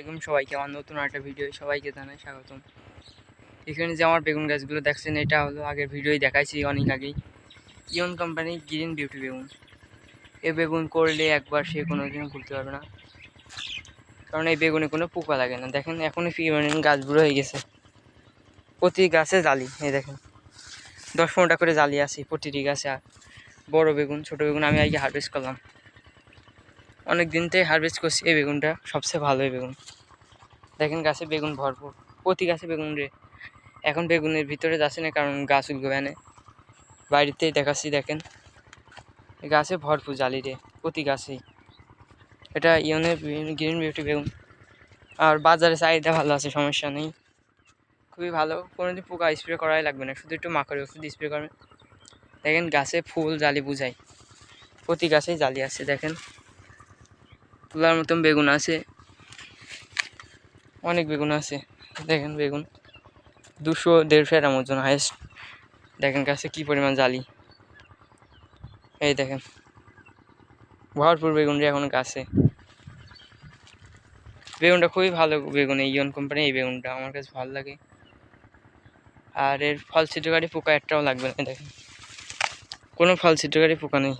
একদম সবাইকে, আমার নতুন একটা ভিডিও সবাইকে জানাই স্বাগতম। এখানে যে আমার বেগুন গাছগুলো দেখছেন, এটা হলো আগের ভিডিওই দেখাইছি অনেক আগেই। ইয়ন কোম্পানি গ্রিন বিউটি বেগুন এ বেগুন করলে একবার সে কোনো দিন ভুলতে পারবে না। কারণ এই বেগুনে কোনো পোকা লাগে না। দেখেন, এখনই ফিমেন গাছ বুড়ো হয়ে গেছে। প্রতি গাছে জালি, এই দেখেন। দশ পনেরোটা করে জালি আছে প্রতিটি গাছে, আর বড় বেগুন, ছোট বেগুন আমি আজকে হারভেস্ট করলাম। অনেক দিন থেকে হারভেস্ট করছি এই বেগুনটা। সবচেয়ে ভালো এই বেগুন। দেখেন গাছে বেগুন ভরপুর। প্রতি গাছে বেগুন রে। এখন বেগুনের ভিতরে যাচ্ছে না কারণ গাছ উলবে না। বাইরেতেই দেখাচ্ছি, দেখেন। গাছে ভরপুর জালি রে, প্রতি গাছেই। এটা ইয়নের গ্রিন বিউটি বেগুন। আর বাজারে চাহিদা ভালো আছে, সমস্যা নেই। খুবই ভালো। কোনোদিন পোকা স্প্রে করাই লাগবে না। শুধু একটু মাকড়ি ওষুধ স্প্রে করবে দেখেন গাছে ফুল জালি বুঝাই। প্রতি গাছেই জালি আছে, দেখেন। তোলার মতন বেগুন আছে। অনেক বেগুন আছে। দেখেন বেগুন। দুশো দেড়শো এর ওজন হাইস্ট দেখেন গাছে কী পরিমাণ জালি। এই দেখেন। ভরপুর বেগুন এখন গাছে। বেগুনটা খুবই ভালো বেগুন, এই ইয়ন কোম্পানি, এই বেগুনটা আমার কাছে ভালো লাগে। আর এর ফল ছিদ্রকারী পোকা একটাও লাগবে না, দেখেন। কোনো ফল ছিদ্রকারী পোকা নেই।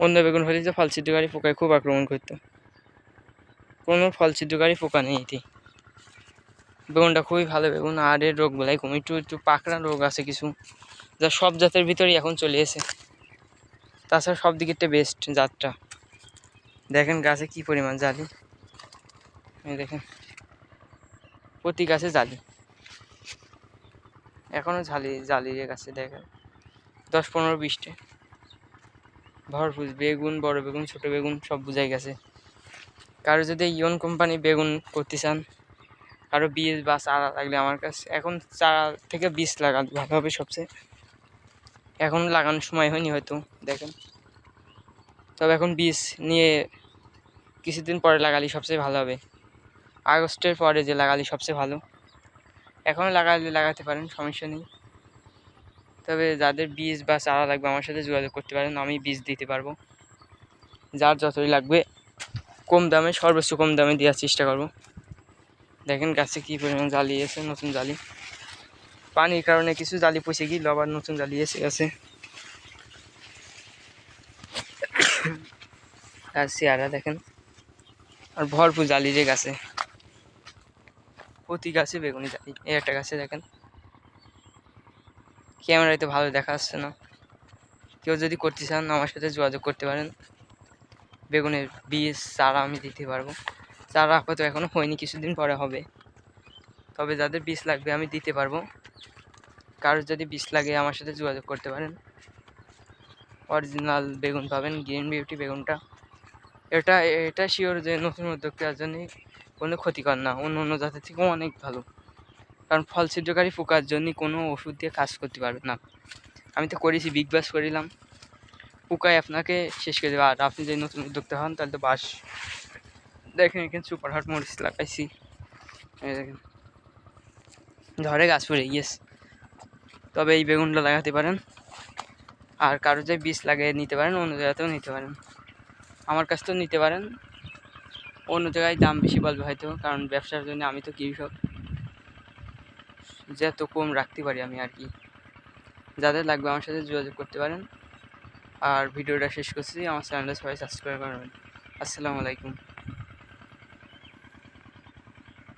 অন্য বেগুন হলে যে ফল ছিদ্রকারী পোকায় খুব আক্রমণ করতো। কোনো ফল ছিদ্রকারী পোকা নেই এটি বেগুনটা খুবই ভালো বেগুন, আর এর রোগ বলাই কম। একটু একটু পাকড়া রোগ আছে কিছু, যা সব জাতের ভিতরেই এখন চলে এসে। তাছাড়া সব দিকেরটা বেস্ট জাতটা। দেখেন গাছে কি পরিমাণ জালি। দেখেন, প্রতি গাছে জালি। এখনও ঝালি জালি গাছে দেখেন, দশ পনেরো বিশটে। ভরপুর, বেগুন, বড় বেগুন, ছোট বেগুন, সব বুঝাই গেছে। কারও যদি ইয়ন কোম্পানি বেগুন করতে চান, কারও বীজ বা চারা লাগলে আমার কাছে, এখন চারা থেকে বীজ লাগাতে ভালো হবে সবচেয়ে। এখন লাগানোর সময় হয়নি হয়তো, দেখেন। তবে এখন বীজ নিয়ে কিছুদিন পরে লাগালে সবচেয়ে ভালো হবে। আগস্টের পরে যে লাগালে সবচেয়ে ভালো। এখনও লাগালে লাগাতে পারেন, সমস্যা নেই। তবে যাদের বীজ বা চারা লাগবে আমার সাথে যোগাযোগ করতে পারেন, আমি বীজ দিতে পারব। যার যতই লাগবে, কম দামে, সর্বোচ্চ কম দামে দেওয়ার চেষ্টা করব। দেখেন গাছে কী পরিমাণ জ্বালিয়েছে নতুন জালি। পানির কারণে কিছু জালি পচে গিয়ে আবার নতুন জালি এসে গেছে। আর চেয়ারা দেখেন, আর ভরপুর জালি যে গাছে। প্রতি গাছে বেগুনি জালি, এই একটা গাছে দেখেন। ক্যামেরায় তো ভালো দেখা আসছে না। কেউ যদি করতে চান, আমার সাথে যোগাযোগ করতে পারেন। বেগুনের বীজ, চারা আমি দিতে পারব। চারা আপাতত এখনও হয়নি, কিছুদিন পরে হবে। তবে যাদের বীজ লাগবে, আমি দিতে পারব। কারোর যদি বীজ লাগে, আমার সাথে যোগাযোগ করতে পারেন। অরিজিনাল বেগুন পাবেন, গ্রিন বিউটি বেগুনটা। এটা এটা শিওর যে নতুন উদ্যোক্তার জন্য কোনো ক্ষতিকর না, অন্য অন্য জাতের থেকেও অনেক ভালো। কারণ ফল ছিদ্রকারী পোকার জন্য কোনো ওষুধ দিয়ে কাজ করতে পারবে না। আমি তো করেছি বিগ বাস করিলাম। পোকায় আপনাকে শেষ করে দেবে। আর আপনি যদি নতুন উদ্যোক্তা হন, তাহলে তো বাস। দেখেন, এখানে সুপার হট মরিচ লাগাইছি। দেখেন। ঝড়ে গাছ পড়ে গিয়েছে তবে এই বেগুনটা লাগাতে পারেন। আর কারও যে বীজ লাগিয়ে নিতে পারেন, অন্য জায়গাতেও নিতে পারেন। আমার কাছ তো নিতে পারেন। অন্য জায়গায় দাম বেশি বলবে হয়তো, কারণ ব্যবসার জন্য আমি তো কৃষক। যত কম রাখতে পারি আমি আর কি। যাদের লাগবে আমার সাথে যোগাযোগ করতে পারেন। আর ভিডিওটা শেষ করছি। আমার চ্যানেলটা সবাই সাবস্ক্রাইব করবেন আসসালামু আলাইকুম।